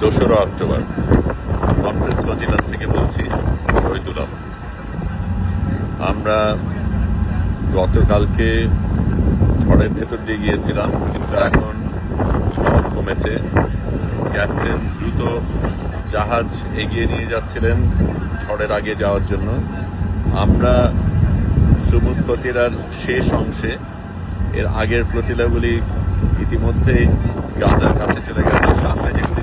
দোসরা October conference ফজিলাত থেকে বলছি, শহীদুল আমরা গতকালকে ঝড়ের ভেতর দিয়ে গিয়েছিলাম, কিন্তু এখন ঝড় কমেছে। ক্যাপ্টেন দ্রুত জাহাজ এগিয়ে নিয়ে যাচ্ছিলেন ঝড়ের আগে যাওয়ার জন্য। আমরা সুমুদ ফতিরার শেষ অংশে, এর আগের ফ্লোটিলাগুলি ইতিমধ্যেই গাজার কাছে চলে গেছে, সামনে যেগুলি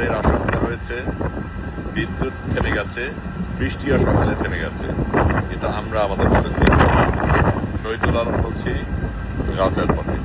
ঝড়ের আশঙ্কা রয়েছে। বিদ্যুৎ থেমে গেছে বৃষ্টিও সকালে থেমে গেছে। এটা আমরা আমাদের মধ্যে চলছি শহীদুল আলম বলছি গাছের পথে।